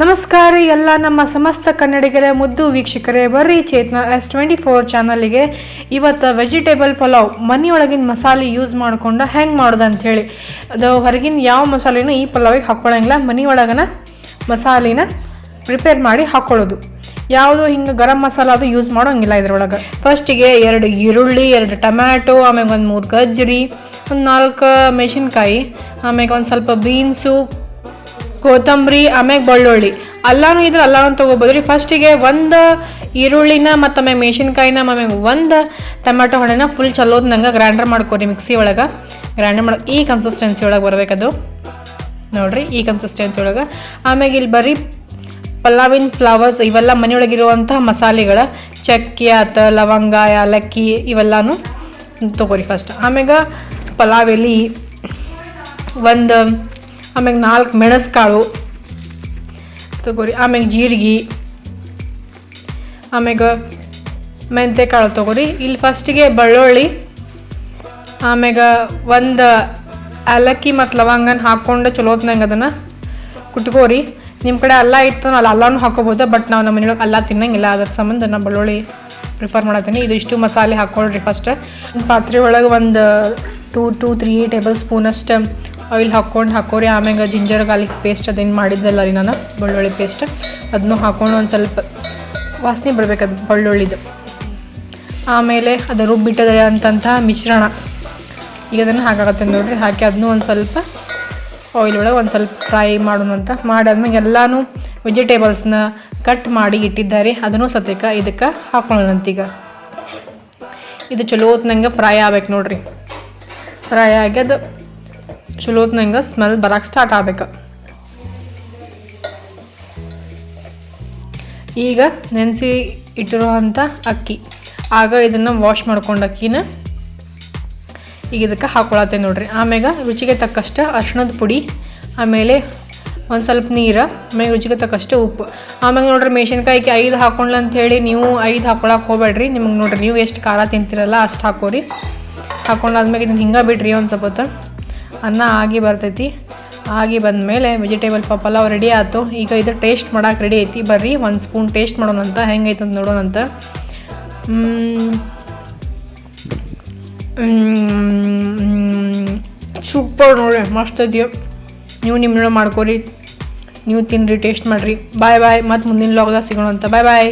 ನಮಸ್ಕಾರ, ಎಲ್ಲ ನಮ್ಮ ಸಮಸ್ತ ಕನ್ನಡಿಗರ, ಮುದ್ದು ವೀಕ್ಷಕರೇ, ಬರ್ರಿ ಚೇತನ ಎಸ್ ಟ್ವೆಂಟಿ ಫೋರ್ ಚಾನಲಿಗೆ. ಇವತ್ತು ವೆಜಿಟೇಬಲ್ ಪಲಾವ್, ಮನೆಯೊಳಗಿನ ಮಸಾಲೆ ಯೂಸ್ ಮಾಡ್ಕೊಂಡು ಹೆಂಗೆ ಮಾಡೋದು ಅಂಥೇಳಿ ಅದು ಹೊರಗಿನ ಯಾವ ಮಸಾಲೆನೂ ಈ ಪಲಾವಿಗೆ ಹಾಕ್ಕೊಳ್ಳೋಂಗಿಲ್ಲ ಮನೆಯೊಳಗನ ಮಸಾಲಿನ ಪ್ರಿಪೇರ್ ಮಾಡಿ ಹಾಕ್ಕೊಳ್ಳೋದು ಯಾವುದು ಹಿಂಗೆ ಗರಂ ಮಸಾಲ ಅದು ಯೂಸ್ ಮಾಡೋಂಗಿಲ್ಲ ಇದ್ರೊಳಗೆ. ಫಸ್ಟಿಗೆ ಎರಡು ಈರುಳ್ಳಿ, ಎರಡು ಟೊಮ್ಯಾಟೊ, ಆಮ್ಯಾಗ ಒಂದು ಮೂರು ಗಜ್ಜರಿ, ಒಂದು ನಾಲ್ಕು ಮೆಣಸಿನ್ಕಾಯಿ, ಆಮ್ಯಾಗ ಒಂದು ಸ್ವಲ್ಪ ಬೀನ್ಸು ಕೊತ್ತಂಬರಿ, ಆಮ್ಯಾಗ ಬೆಳ್ಳುಳ್ಳಿ. ಅಲ್ಲಾನು ಇದ್ರೆ ಅಲ್ಲಾನು ತೊಗೋಬೋದ್ರಿ ಫಸ್ಟಿಗೆ ಒಂದು ಈರುಳ್ಳಿನ ಮತ್ತು ಆಮೇಲೆ ಮೆಣಸಿನ್ಕಾಯಿನ ಆಮೇಲೆ ಒಂದು ಟೊಮೆಟೊ ಹಣ್ಣನ್ನ ಫುಲ್ ಚಲೋದ್ನಂಗೆ ಗ್ರೈಂಡರ್ ಮಾಡ್ಕೊರಿ ಮಿಕ್ಸಿ ಒಳಗೆ. ಗ್ರೈಂಡರ್ ಮಾಡಿ, ಈ ಕನ್ಸಿಸ್ಟೆನ್ಸಿ ಒಳಗೆ ಬರಬೇಕದು. ನೋಡ್ರಿ, ಈ ಕನ್ಸಿಸ್ಟೆನ್ಸಿ ಒಳಗೆ. ಆಮ್ಯಾಗ ಇಲ್ಲಿ ಬರೀ ಪಲ್ಲಾವಿನ ಫ್ಲವರ್ಸ್ ಇವೆಲ್ಲ ಮನೆಯೊಳಗಿರುವಂಥ ಮಸಾಲೆಗಳ ಚಕ್ಕೆ, ಆತ, ಲವಂಗ ಏಲಕ್ಕಿ ಇವೆಲ್ಲನೂ ತೊಗೋರಿ ಫಸ್ಟ್ ಆಮ್ಯಾಗ ಪಲಾವ್ ಒಂದು ಆಮ್ಯಾಗ ನಾಲ್ಕು ಮೆಣಸ್ಕಾಳು, ತಗೋರಿ. ಆಮ್ಯಾಗ ಜೀರಿಗೆ, ಆಮ್ಯಾಗ ಮೆಂತೆ ಕಾಳು ತೊಗೊರಿ. ಇಲ್ಲಿ ಫಸ್ಟಿಗೆ ಬೆಳ್ಳುಳ್ಳಿ, ಆಮ್ಯಾಗ ಒಂದು ಏಲಕ್ಕಿ ಮತ್ತು ಲವಂಗನ ಹಾಕ್ಕೊಂಡು ಚಲೋತ್ನಂಗೆ ಅದನ್ನು ಕುಟ್ಕೋರಿ. ನಿಮ್ಮ ಕಡೆ ಅಲ್ಲ ಇತ್ತು ಅಲ್ಲ, ಅಲ್ಲನೂ ಹಾಕೋಬೋದು, ಬಟ್ ನಾವು ನಮ್ಮ ಮನೆಯೊಳಗೆ ಅಲ್ಲ ತಿನ್ನಂಗಿಲ್ಲ. ಅದ್ರ ಸಂಬಂಧ ನಾನು ಬೆಳ್ಳುಳ್ಳಿ ಪ್ರಿಫರ್ ಮಾಡತ್ತೀನಿ. ಇದು ಇಷ್ಟು ಮಸಾಲೆ ಹಾಕ್ಕೊಳ್ರಿ ಫಸ್ಟ್ ಪಾತ್ರೆ ಒಳಗೆ ಒಂದು ಟೂ ಟು ತ್ರೀ ಟೇಬಲ್ ಸ್ಪೂನಷ್ಟು ಆಯಿಲ್ ಹಾಕ್ಕೊಂಡು ಹಾಕೋರಿ. ಆಮ್ಯಾಗ ಜಿಂಜರ್ ಗಾರ್ಲಿಕ್ ಪೇಸ್ಟ್ ಅದೇನು ಮಾಡಿದ್ದಲ್ಲ ರೀ ನಾನು, ಬೆಳ್ಳುಳ್ಳಿ ಪೇಸ್ಟ್ ಅದನ್ನು ಹಾಕ್ಕೊಂಡು ಒಂದು ಸ್ವಲ್ಪ ವಾಸನೆ ಬರಬೇಕು ಅದು ಬೆಳ್ಳುಳ್ಳಿದು. ಆಮೇಲೆ ಅದು ರುಬ್ಬಿಟ್ಟದ ಅಂತಂಥ ಮಿಶ್ರಣ. ಈಗ ಅದನ್ನು ಹಾಕಾಗತ್ತೆ ನೋಡ್ರಿ. ಹಾಕಿ ಅದನ್ನು ಒಂದು ಸ್ವಲ್ಪ ಆಯಿಲ್ ಒಳಗೆ ಒಂದು ಸ್ವಲ್ಪ ಫ್ರೈ ಮಾಡೋಣ ಅಂತ ಮಾಡಾದ್ಮೇಲೆ ಎಲ್ಲನೂ ವೆಜಿಟೇಬಲ್ಸ್ನ ಕಟ್ ಮಾಡಿ ಇಟ್ಟಿದ್ದಾರೆ. ಅದನ್ನು ಸತೇಕ ಇದಕ್ಕೆ ಹಾಕೊಳ್ಳೋಣಂತೀಗ ಇದು ಚಲೋ ಹೊತ್ನಂಗೆ ಫ್ರೈ ಆಗ್ಬೇಕು ನೋಡ್ರಿ. ಫ್ರೈ ಆಗಿ ಅದು ಚಲೋ ಹೊತ್ನಂಗೆ ಸ್ಮೆಲ್ ಬರಕ್ಕೆ ಸ್ಟಾರ್ಟ್ ಆಗ್ಬೇಕು. ಈಗ ನೆನೆಸಿ ಇಟ್ಟಿರುವಂಥ ಅಕ್ಕಿ. ಆಗ ಇದನ್ನು ವಾಶ್ ಮಾಡ್ಕೊಂಡು ಅಕ್ಕಿನ. ಈಗ ಇದಕ್ಕೆ ಹಾಕೊಳತ್ತೆ ನೋಡ್ರಿ. ಆಮ್ಯಾಗ ರುಚಿಗೆ ತಕ್ಕಷ್ಟು ಅರ್ಶಿಣದ ಪುಡಿ, ಆಮೇಲೆ ಒಂದು ಸ್ವಲ್ಪ ನೀರು ಆಮೇಲೆ ರುಚಿಗೆ ತಕ್ಕಷ್ಟು ಉಪ್ಪು. ಆಮ್ಯಾಗ ನೋಡ್ರಿ ಮೆಣಸಿನ್ಕಾಯಿಗೆ ಐದು ಹಾಕೊಂಡ್ಲ ಅಂತ ಹೇಳಿ ನೀವು ಐದು ಹಾಕೊಳಕ್ಕೆ ಹೋಗ್ಬೇಡ್ರಿ. ನಿಮಗೆ ನೋಡ್ರಿ, ನೀವು ಎಷ್ಟು ಖಾರ ತಿಂತೀರಲ್ಲ ಅಷ್ಟು ಹಾಕೋರಿ. ಹಾಕೊಂಡಾದ್ಮೇಲೆ ಇದನ್ನು ಹಿಂಗೆ ಬಿಡ್ರಿ ಒಂದು ಸ್ವಲ್ಪ ಅನ್ನ ಆಗಿ ಬರ್ತೈತಿ. ಆಗಿ ಬಂದ ಮೇಲೆ ವೆಜಿಟೇಬಲ್ ಪಲಾವ್ ರೆಡಿ ಆಯ್ತು. ಈಗ ಇದು ಟೇಸ್ಟ್ ಮಾಡೋಕೆ ರೆಡಿ ಐತಿ. ಬರ್ರಿ, ಒಂದು ಸ್ಪೂನ್ ಟೇಸ್ಟ್ ಮಾಡೋಣಂತ. ಹೆಂಗೈತೆ ಅಂತ ನೋಡೋಣಂತ ಸೂಪರ್ ನೋಡ್ರಿ. ಮಸ್ತ್ ಐತಿಯೋ ನೀವು ನಿಮ್ಮ ಮಾಡ್ಕೊರಿ. ನೀವು ತಿನ್ನಿರಿ ಟೇಸ್ಟ್ ಮಾಡಿರಿ. ಬಾಯ್ ಬಾಯ್ ಮತ್ತು ಮುಂದಿನ ಲಾಗ್ದಾಗ ಸಿಗೋಣ ಅಂತ ಬಾಯ್ ಬಾಯ್